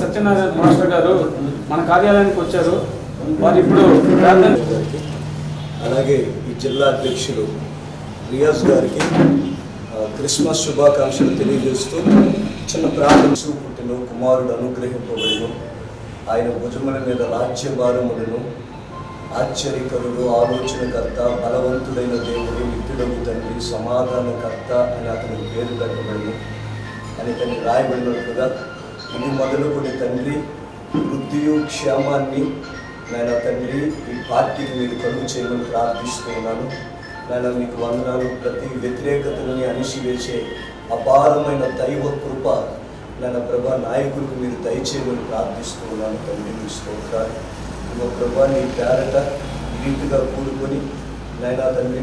Satyanarayana master గారు మన కార్యాలయానికి వచ్చారు. వారు ఇప్పుడు అలాగే ఈ జిల్లా అధ్యక్షులు రియాజ్ గారికి క్రిస్మస్ శుభాకాంక్షలు తెలియజేస్తూ చిన్న ప్రార్థన పుట్టిన కుమారుడు అనుగ్రహింపబడిను. ఆయన భుజముల మీద రాజ్యభారములను ఆశ్చర్యకరుడు ఆలోచనకర్త బలవంతుడైన దేవుడు నిత్యుడగు తండ్రి సమాధానకర్త అని అతనికి పేరు పెట్టబడిను. అని తను రాయబడినట్లుగా ఇది మొదలుకొని తండ్రి వృద్ధియు క్షేమాన్ని నేను తండ్రి ఈ పార్టీకి మీరు కలుగు చేయమని ప్రార్థిస్తున్నాను. నేను మీకు వందనాలు. ప్రతి వ్యతిరేకతని అణిసివేసే అపారమైన దైవ కృప నాయన ప్రభా నాయకులకు మీరు దయచేయమని ప్రార్థిస్తున్నాను తండ్రి మీ స్తోత్రాలు. ఇదిగో ప్రభా నీ పేరట ఈ రీతిగా కూడుకొని నైనా తండ్రి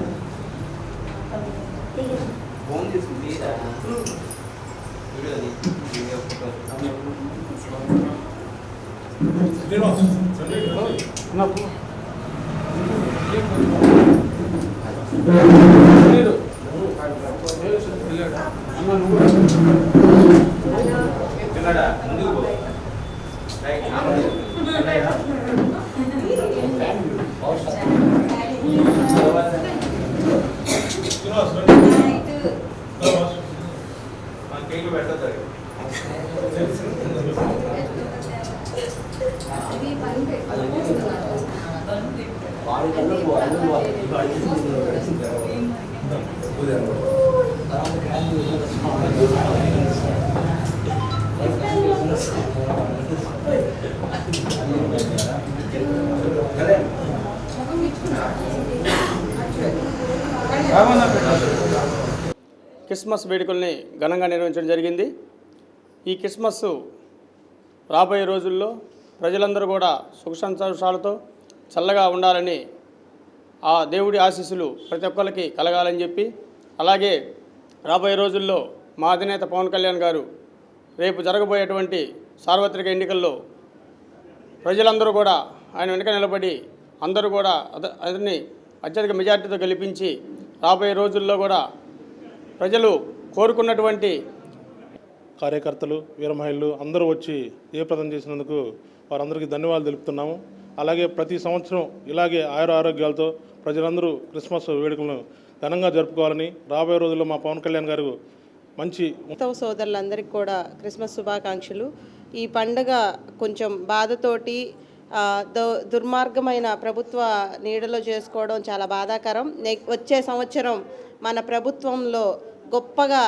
లేదు. అన్న నువ్వు పిల్లడా ముందుకు పో రైట్ ఆ ముందుకు. అన్నయ్య. మన కేక్ పెట్టొద్దు క్రిస్మస్ వేడుకల్ని ఘనంగా నిర్వహించడం జరిగింది. ఈ క్రిస్మస్ రాబోయే రోజుల్లో ప్రజలందరూ కూడా సుఖ సంతోషాలతో చల్లగా ఉండాలని ఆ దేవుడి ఆశీస్సులు ప్రతి ఒక్కరికి కలగాలని చెప్పి అలాగే రాబోయే రోజుల్లో మా అధినేత పవన్ కళ్యాణ్ గారు రేపు జరగబోయేటువంటి సార్వత్రిక ఎన్నికల్లో ప్రజలందరూ కూడా ఆయన వెనుక నిలబడి అందరూ కూడా అత- అతన్ని అత్యధిక మెజార్టీతో గెలిపించి రాబోయే రోజుల్లో కూడా ప్రజలు కోరుకున్నటువంటి కార్యకర్తలు వీరమహిళలు అందరూ వచ్చి జయప్రదం చేసినందుకు వారందరికీ ధన్యవాదాలు తెలుపుతున్నాము. అలాగే ప్రతి సంవత్సరం ఇలాగే ఆయుర ఆరోగ్యాలతో ప్రజలందరూ క్రిస్మస్ వేడుకలను ఘనంగా జరుపుకోవాలని రాబోయే రోజుల్లో మా పవన్ కళ్యాణ్ గారు మంచి క్రైస్తవ సోదరులందరికీ కూడా క్రిస్మస్ శుభాకాంక్షలు. ఈ పండుగ కొంచెం బాధతోటి దుర్మార్గమైన ప్రభుత్వ నీడలో చేసుకోవడం చాలా బాధాకరం. వచ్చే సంవత్సరం మన ప్రభుత్వంలో గొప్పగా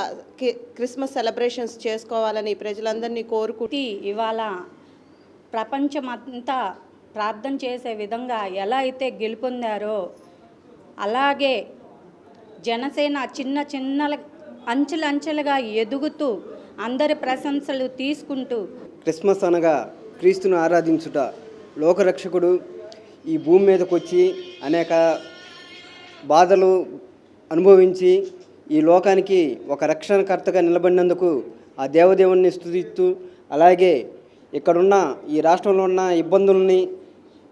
క్రిస్మస్ సెలబ్రేషన్స్ చేసుకోవాలని ప్రజలందరినీ కోరుకుంటూ ఇవాళ ప్రపంచమంతా ప్రార్థన చేసే విధంగా ఎలా అయితే గెలుపొందారో అలాగే జనసేన చిన్న చిన్న అంచెలంచెలుగా ఎదుగుతూ అందరి ప్రశంసలు తీసుకుంటూ క్రిస్మస్ అనగా క్రీస్తును ఆరాధించుట లోకరక్షకుడు ఈ భూమి మీదకు వచ్చి అనేక బాధలు అనుభవించి ఈ లోకానికి ఒక రక్షణకర్తగా నిలబడినందుకు ఆ దేవదేవుణ్ణి స్థుతిస్తూ అలాగే ఇక్కడున్న ఈ రాష్ట్రంలో ఉన్న ఇబ్బందుల్ని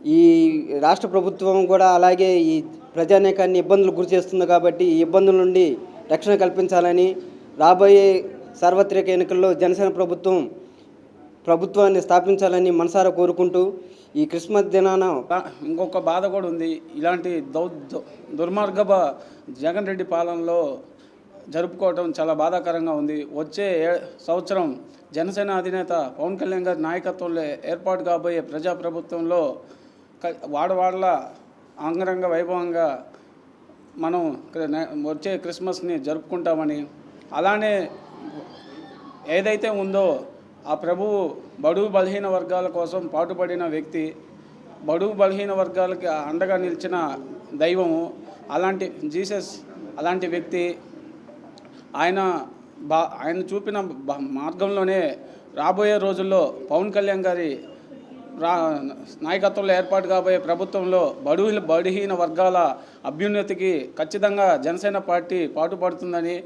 ఈ రాష్ట్ర ప్రభుత్వం కూడా అలాగే ఈ ప్రజానేకాన్ని ఇబ్బందులు గురి చేస్తుంది కాబట్టి ఈ ఇబ్బందుల నుండి రక్షణ కల్పించాలని రాబోయే సార్వత్రిక ఎన్నికల్లో జనసేన ప్రభుత్వం ప్రభుత్వాన్ని స్థాపించాలని మనసారా కోరుకుంటూ ఈ క్రిస్మస్ దినాన ఇంకొక బాధ కూడా ఉంది. ఇలాంటి దౌ దుర్మార్గబ దుర్మార్గ జగన్ రెడ్డి పాలనలో జరుపుకోవటం చాలా బాధాకరంగా ఉంది. వచ్చే సంవత్సరం జనసేన అధినేత పవన్ కళ్యాణ్ గారి నాయకత్వంలో ఏర్పాటు కాబోయే ప్రజాప్రభుత్వంలో వాడవాడల అంగరంగ వైభవంగా మనం వచ్చే క్రిస్మస్ని జరుపుకుంటామని. అలానే ఏదైతే ఉందో ఆ ప్రభువు బడుగు బలహీన వర్గాల కోసం పాటుపడిన వ్యక్తి బడుగు బలహీన వర్గాలకి అండగా నిలిచిన దైవము అలాంటి జీసస్ అలాంటి వ్యక్తి ఆయన బా ఆయన చూపిన మార్గంలోనే రాబోయే రోజుల్లో పవన్ కళ్యాణ్ గారి నాయకత్వంలో ఏర్పాటు కాబోయే ప్రభుత్వంలో బడుగు బడిహీన వర్గాల అభ్యున్నతికి ఖచ్చితంగా జనసేన పార్టీ పాటుపడుతుందని